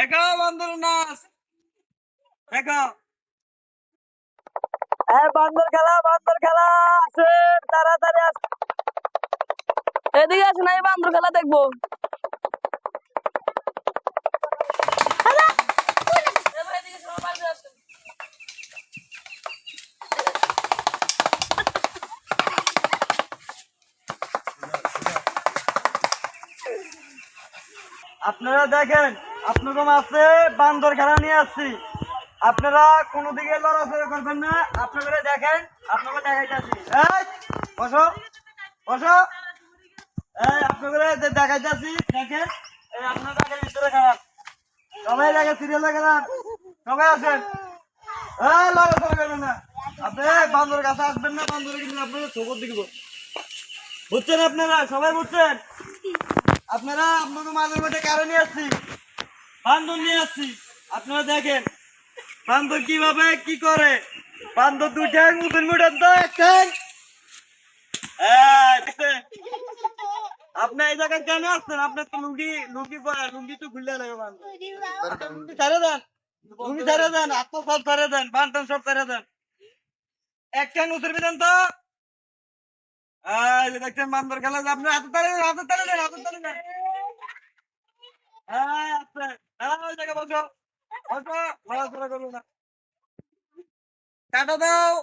দেখো বান্দর নাচ। দেখো। এই বান্দর খেলা বান্দর খেলা। আসেন তাড়াতাড়ি আসেন এদিকে আসেন এই বান্দর খেলা দেখব। আপনারা দেখেন আপনাদের মাঝে বান্দর খেলা নিয়ে আসছি। আপনারা কোনো দিকে লড়াচড়া করবেন না। আপনারা দেখেন আপনাকে দেখাইতেছি এই, বসো বসো। আপনাদের দেখেন, এই, আপনার খারাপ সবাই দেখে সিরিয়ালে গেলাম সবাই আসেন। না। আপনি বান্দর কাছে আসবেন না, বান্দর বুঝছেন আপনারা? সবাই বুঝছেন? আপনারা আপনাদের মাঝের মধ্যে কারও নিয়ে আসছি? বান্দর নিয়ে আসছি। আপনারা দেখেন, বান্দর কীভাবে কি করে? বান্দর দুই ঠ্যাং উঠেন মুঠেন তো এক ঠ্যাং আপনি এই জায়গায় কেন আসছেন? আপনার তো লুঙ্গি লুঙ্গি লুঙ্গি তো খুললে লাগে বান্দর। লুঙ্গি ছেড়ে দেন, লুঙ্গি ছেড়ে দেন সব দেন সব ছেড়ে দেন। এক ঠ্যাং উঠে দেন তো দেখছেন বান্দর খেলা আপনি হাতে তালে হাতে তালে দেন হাতে তালে দেন হ্যাঁ আছে জায়গায় বসো। বসো লড়াচড়া করব না। কাটা দাও।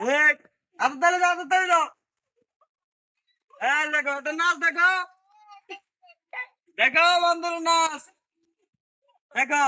এক হাতে তালে দাও, হাতে তালে দাও। দেখো ওটা নাচ দেখো। দেখো বন্ধুর নাচ। দেখো।